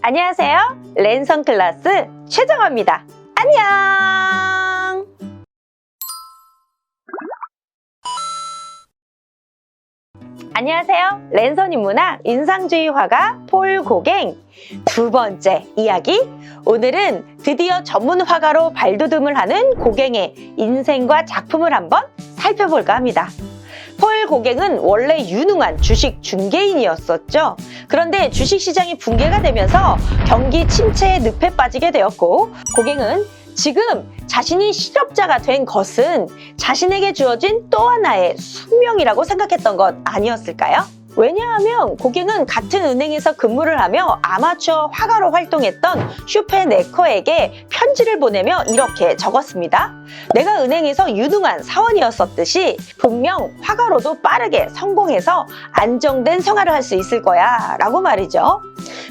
안녕하세요. 랜선 클래스 최정화입니다. 안녕! 안녕하세요. 랜선 인문학 인상주의 화가 폴 고갱 두 번째 이야기. 오늘은 드디어 전문 화가로 발돋움을 하는 고갱의 인생과 작품을 한번 살펴볼까 합니다. 폴 고갱은 원래 유능한 주식 중개인이었었죠. 그런데 주식 시장이 붕괴가 되면서 경기 침체의 늪에 빠지게 되었고 고갱은 지금 자신이 실업자가 된 것은 자신에게 주어진 또 하나의 숙명이라고 생각했던 것 아니었을까요? 왜냐하면 고갱은 같은 은행에서 근무를 하며 아마추어 화가로 활동했던 슈페네커에게 편지를 보내며 이렇게 적었습니다. 내가 은행에서 유능한 사원이었었듯이 분명 화가로도 빠르게 성공해서 안정된 생활을 할 수 있을 거야 라고 말이죠.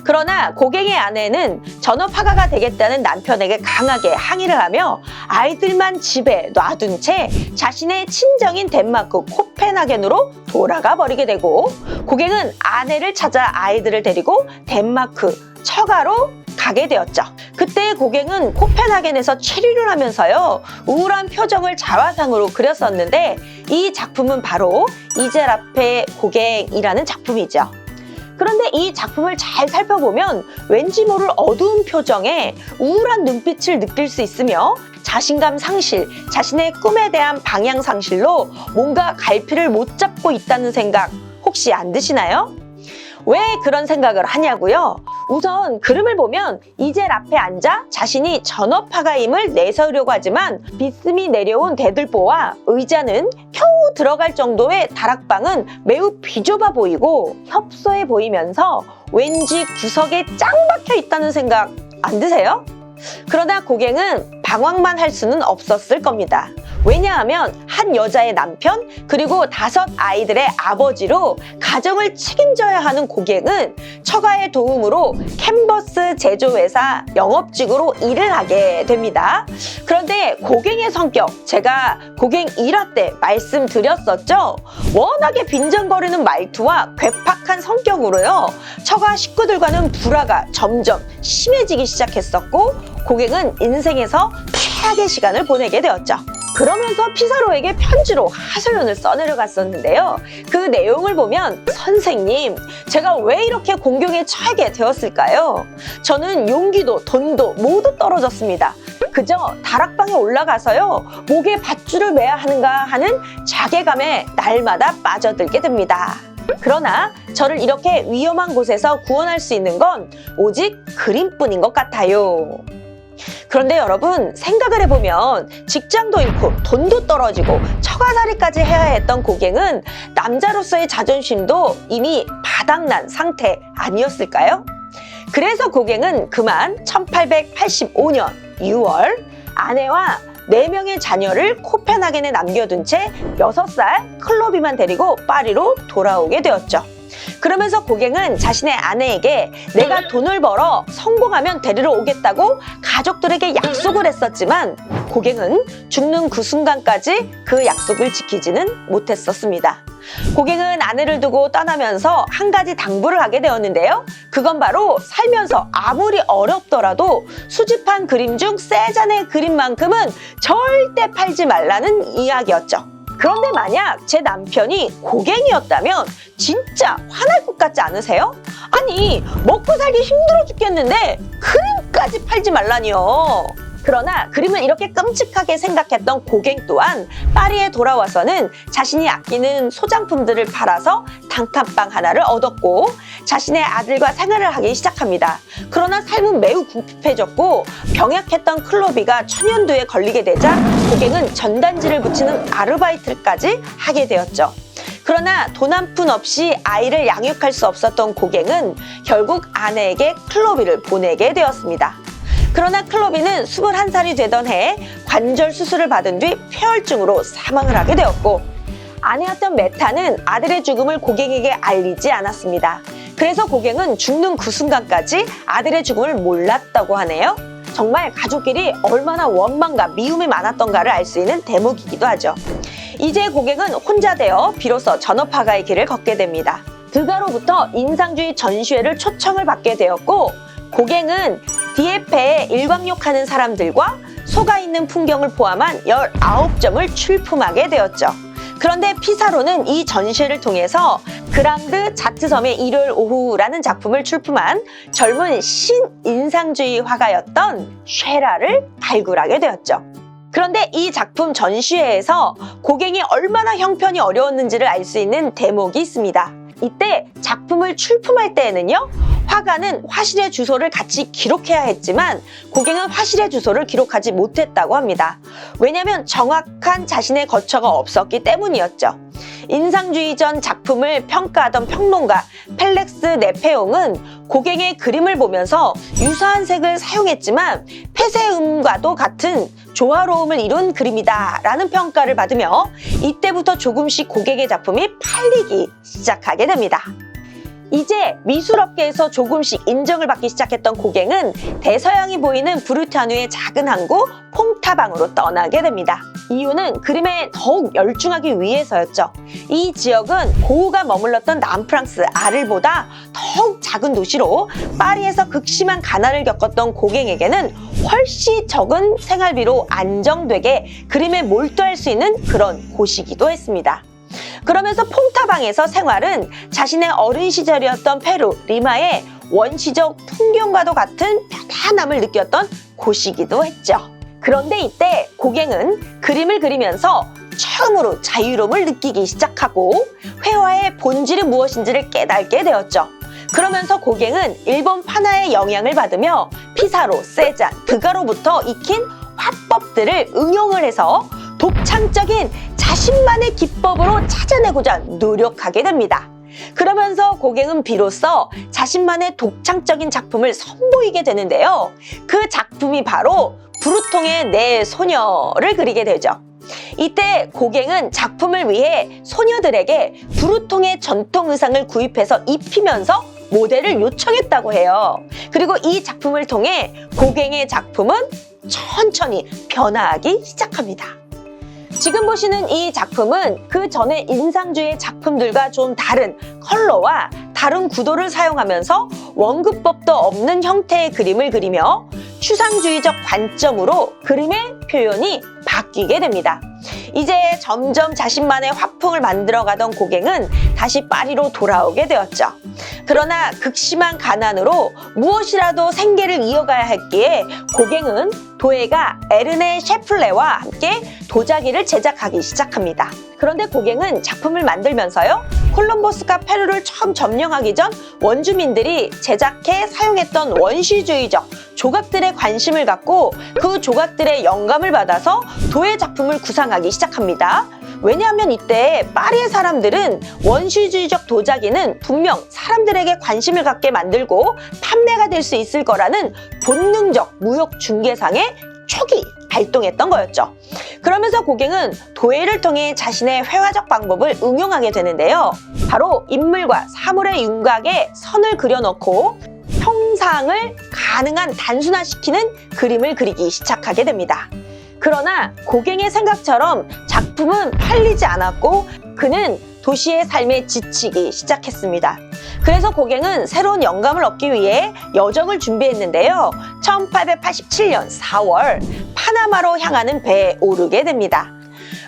그러나 고갱의 아내는 전업 화가가 되겠다는 남편에게 강하게 항의를 하며 아이들만 집에 놔둔 채 자신의 친정인 덴마크 코펜하겐으로 돌아가 버리게 되고 고갱은 아내를 찾아 아이들을 데리고 덴마크 처가로 가게 되었죠. 그때 고갱은 코펜하겐에서 체류를 하면서요 우울한 표정을 자화상으로 그렸었는데 이 작품은 바로 이제라페 고갱이라는 작품이죠. 그런데 이 작품을 잘 살펴보면 왠지 모를 어두운 표정에 우울한 눈빛을 느낄 수 있으며 자신감 상실, 자신의 꿈에 대한 방향 상실로 뭔가 갈피를 못 잡고 있다는 생각 혹시 안 드시나요? 왜 그런 생각을 하냐고요? 우선 그림을 보면 이젤 앞에 앉아 자신이 전업화가임을 내세우려고 하지만 비스미 내려온 대들보와 의자는 겨우 들어갈 정도의 다락방은 매우 비좁아 보이고 협소해 보이면서 왠지 구석에 짱 박혀 있다는 생각 안 드세요? 그러나 고갱은 방황만 할 수는 없었을 겁니다. 왜냐하면 한 여자의 남편 그리고 다섯 아이들의 아버지로 가정을 책임져야 하는 고갱은 처가의 도움으로 캔버스 제조회사 영업직으로 일을 하게 됩니다. 그런데 고갱의 성격 제가 고갱 1화 때 말씀드렸었죠. 워낙에 빈정거리는 말투와 괴팍한 성격으로요. 처가 식구들과는 불화가 점점 심해지기 시작했었고 고갱은 인생에서 최악의 시간을 보내게 되었죠. 그러면서 피사로에게 편지로 하소연을 써내려갔었는데요. 그 내용을 보면 선생님, 제가 왜 이렇게 공경에 처하게 되었을까요? 저는 용기도 돈도 모두 떨어졌습니다. 그저 다락방에 올라가서요, 목에 밧줄을 매야 하는가 하는 자괴감에 날마다 빠져들게 됩니다. 그러나 저를 이렇게 위험한 곳에서 구원할 수 있는 건 오직 그림뿐인 것 같아요. 그런데 여러분 생각을 해보면 직장도 잃고 돈도 떨어지고 처가살이까지 해야 했던 고갱은 남자로서의 자존심도 이미 바닥난 상태 아니었을까요? 그래서 고갱은 그만 1885년 6월 아내와 4명의 자녀를 코펜하겐에 남겨둔 채 6살 클로비만 데리고 파리로 돌아오게 되었죠. 그러면서 고갱은 자신의 아내에게 내가 돈을 벌어 성공하면 데리러 오겠다고 가족들에게 약속을 했었지만 고갱은 죽는 그 순간까지 그 약속을 지키지는 못했었습니다. 고갱은 아내를 두고 떠나면서 한 가지 당부를 하게 되었는데요. 그건 바로 살면서 아무리 어렵더라도 수집한 그림 중 세잔의 그림만큼은 절대 팔지 말라는 이야기였죠. 그런데 만약 제 남편이 고갱이었다면 진짜 화날 것 같지 않으세요? 아니 먹고 살기 힘들어 죽겠는데 그림까지 팔지 말라니요. 그러나 그림을 이렇게 끔찍하게 생각했던 고갱 또한 파리에 돌아와서는 자신이 아끼는 소장품들을 팔아서 단칸방 하나를 얻었고 자신의 아들과 생활을 하기 시작합니다. 그러나 삶은 매우 궁핍해졌고 병약했던 클로비가 천연두에 걸리게 되자 고갱은 전단지를 붙이는 아르바이트까지 하게 되었죠. 그러나 돈 한 푼 없이 아이를 양육할 수 없었던 고갱은 결국 아내에게 클로비를 보내게 되었습니다. 그러나 클로비는 21살이 되던 해에 관절 수술을 받은 뒤 폐혈증으로 사망을 하게 되었고 아내였던 메타는 아들의 죽음을 고갱에게 알리지 않았습니다. 그래서 고갱은 죽는 그 순간까지 아들의 죽음을 몰랐다고 하네요. 정말 가족끼리 얼마나 원망과 미움이 많았던가를 알 수 있는 대목이기도 하죠. 이제 고갱은 혼자 되어 비로소 전업화가의 길을 걷게 됩니다. 드가로부터 인상주의 전시회를 초청을 받게 되었고 고갱은 디에페에 일광욕하는 사람들과 속아 있는 풍경을 포함한 19점을 출품하게 되었죠. 그런데 피사로는 이 전시회를 통해서 그랑드 자트섬의 일요일 오후라는 작품을 출품한 젊은 신인상주의 화가였던 쉐라를 발굴하게 되었죠. 그런데 이 작품 전시회에서 고갱이 얼마나 형편이 어려웠는지를 알 수 있는 대목이 있습니다. 이때 작품을 출품할 때에는요, 화가는 화실의 주소를 같이 기록해야 했지만 고갱은 화실의 주소를 기록하지 못했다고 합니다. 왜냐하면 정확한 자신의 거처가 없었기 때문이었죠. 인상주의 전 작품을 평가하던 평론가 펠렉스 네페옹은 고갱의 그림을 보면서 유사한 색을 사용했지만 폐쇄음과도 같은 조화로움을 이룬 그림이다 라는 평가를 받으며 이때부터 조금씩 고갱의 작품이 팔리기 시작하게 됩니다. 이제 미술업계에서 조금씩 인정을 받기 시작했던 고갱은 대서양이 보이는 브루타누의 작은 항구 퐁타방으로 떠나게 됩니다. 이유는 그림에 더욱 열중하기 위해서였죠. 이 지역은 고우가 머물렀던 남프랑스 아를보다 더욱 작은 도시로 파리에서 극심한 가난을 겪었던 고갱에게는 훨씬 적은 생활비로 안정되게 그림에 몰두할 수 있는 그런 곳이기도 했습니다. 그러면서 퐁타방에서 생활은 자신의 어린 시절이었던 페루 리마의 원시적 풍경과도 같은 편안함을 느꼈던 곳이기도 했죠. 그런데 이때 고갱은 그림을 그리면서 처음으로 자유로움을 느끼기 시작하고 회화의 본질이 무엇인지를 깨닫게 되었죠. 그러면서 고갱은 일본 판화의 영향을 받으며 피사로, 세잔, 드가로부터 익힌 화법들을 응용을 해서 독창적인 자신만의 기법으로 찾아내고자 노력하게 됩니다. 그러면서 고갱은 비로소 자신만의 독창적인 작품을 선보이게 되는데요. 그 작품이 바로 브루통의 내 소녀를 그리게 되죠. 이때 고갱은 작품을 위해 소녀들에게 브루통의 전통 의상을 구입해서 입히면서 모델을 요청했다고 해요. 그리고 이 작품을 통해 고갱의 작품은 천천히 변화하기 시작합니다. 지금 보시는 이 작품은 그 전에 인상주의 작품들과 좀 다른 컬러와 다른 구도를 사용하면서 원급법도 없는 형태의 그림을 그리며 추상주의적 관점으로 그림의 표현이 바뀌게 됩니다. 이제 점점 자신만의 화풍을 만들어가던 고갱은 다시 파리로 돌아오게 되었죠. 그러나 극심한 가난으로 무엇이라도 생계를 이어가야 했기에 고갱은 도예가 에르네 셰플레와 함께 도자기를 제작하기 시작합니다. 그런데 고갱은 작품을 만들면서요. 콜럼버스가 페루를 처음 점령하기 전 원주민들이 제작해 사용했던 원시주의적 조각들에 관심을 갖고 그 조각들의 영감을 받아서 도예 작품을 구상하기 시작합니다. 왜냐하면 이때 파리의 사람들은 원시주의적 도자기는 분명 사람들에게 관심을 갖게 만들고 판매가 될 수 있을 거라는 본능적 무역 중개상의 촉이 발동했던 거였죠. 그러면서 고갱은 도예를 통해 자신의 회화적 방법을 응용하게 되는데요. 바로 인물과 사물의 윤곽에 선을 그려넣고 형상을 가능한 단순화시키는 그림을 그리기 시작하게 됩니다. 그러나 고갱의 생각처럼 작품은 팔리지 않았고 그는 도시의 삶에 지치기 시작했습니다. 그래서 고갱은 새로운 영감을 얻기 위해 여정을 준비했는데요. 1887년 4월 파나마로 향하는 배에 오르게 됩니다.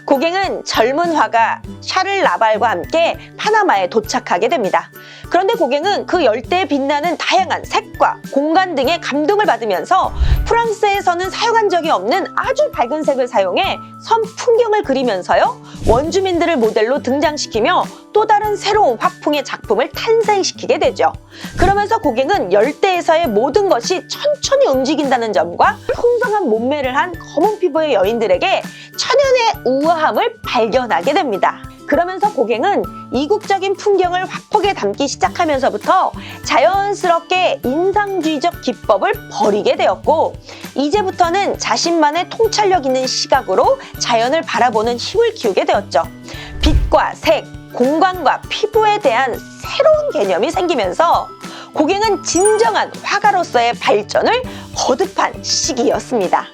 고갱은 젊은 화가 샤를 라발과 함께 파나마에 도착하게 됩니다. 그런데 고갱은 그 열대에 빛나는 다양한 색과 공간 등의 감동을 받으면서 프랑스에서는 사용한 적이 없는 아주 밝은 색을 사용해 섬 풍경을 그리면서요. 원주민들을 모델로 등장시키며 또 다른 새로운 화풍의 작품을 탄생시키게 되죠. 그러면서 고갱은 열대에서의 모든 것이 천천히 움직인다는 점과 풍성한 몸매를 한 검은 피부의 여인들에게 천연의 우아함을 발견하게 됩니다. 그러면서 고갱은 이국적인 풍경을 화폭에 담기 시작하면서부터 자연스럽게 인상주의적 기법을 버리게 되었고 이제부터는 자신만의 통찰력 있는 시각으로 자연을 바라보는 힘을 키우게 되었죠. 빛과 색, 공간과 피부에 대한 새로운 개념이 생기면서 고갱은 진정한 화가로서의 발전을 거듭한 시기였습니다.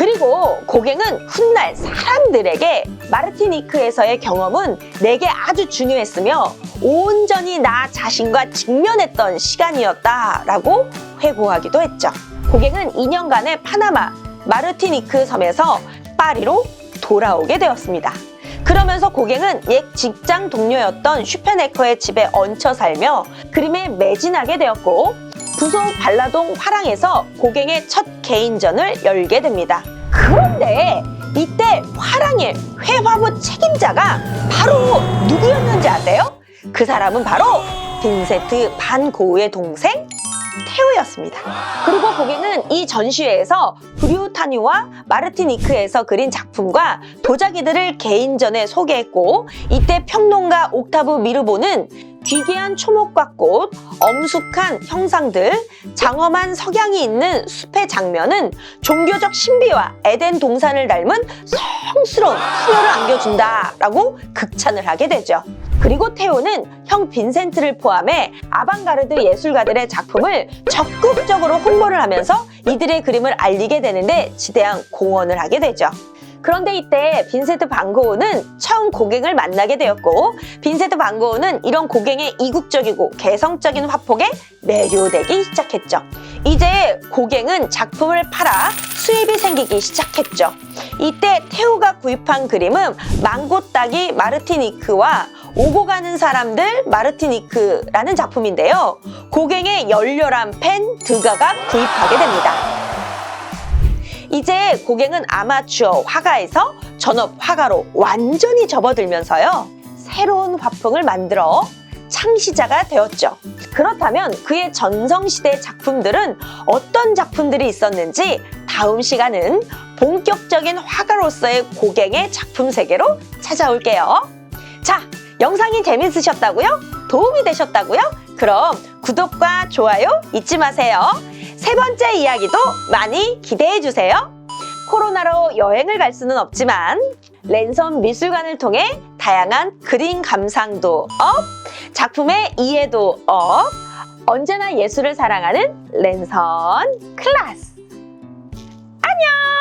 그리고 고갱은 훗날 사람들에게 마르티니크에서의 경험은 내게 아주 중요했으며 온전히 나 자신과 직면했던 시간이었다라고 회고하기도 했죠. 고갱은 2년간의 파나마 마르티니크 섬에서 파리로 돌아오게 되었습니다. 그러면서 고갱은 옛 직장 동료였던 슈페네커의 집에 얹혀 살며 그림에 매진하게 되었고 부속 발라동 화랑에서 고갱의 첫 개인전을 열게 됩니다. 그런데 이때 화랑의 회화부 책임자가 바로 누구였는지 아세요? 그 사람은 바로 빈세트 반 고우의 동생 테오였습니다. 그리고 고갱은 이 전시회에서 브리오타뉴와 마르티니크에서 그린 작품과 도자기들을 개인전에 소개했고 이때 평론가 옥타브 미르보는 귀귀한 초목과 꽃, 엄숙한 형상들, 장엄한 석양이 있는 숲의 장면은 종교적 신비와 에덴 동산을 닮은 성스러운 풍요를 안겨준다라고 극찬을 하게 되죠. 그리고 테오는 형 빈센트를 포함해 아방가르드 예술가들의 작품을 적극적으로 홍보를 하면서 이들의 그림을 알리게 되는데 지대한 공헌을 하게 되죠. 그런데 이때 빈센트 반고우는 처음 고갱을 만나게 되었고 빈센트 반고우는 이런 고갱의 이국적이고 개성적인 화폭에 매료되기 시작했죠. 이제 고갱은 작품을 팔아 수입이 생기기 시작했죠. 이때 테오가 구입한 그림은 망고 따기 마르티니크와 오고 가는 사람들 마르티니크라는 작품인데요. 고갱의 열렬한 팬 드가가 구입하게 됩니다. 이제 고갱은 아마추어 화가에서 전업 화가로 완전히 접어들면서요. 새로운 화풍을 만들어 창시자가 되었죠. 그렇다면 그의 전성시대 작품들은 어떤 작품들이 있었는지 다음 시간은 본격적인 화가로서의 고갱의 작품 세계로 찾아올게요. 자, 영상이 재밌으셨다고요? 도움이 되셨다고요? 그럼 구독과 좋아요 잊지 마세요. 세 번째 이야기도 많이 기대해 주세요. 코로나로 여행을 갈 수는 없지만 랜선 미술관을 통해 다양한 그림 감상도 업, 작품의 이해도 업, 언제나 예술을 사랑하는 랜선 클래스. 안녕!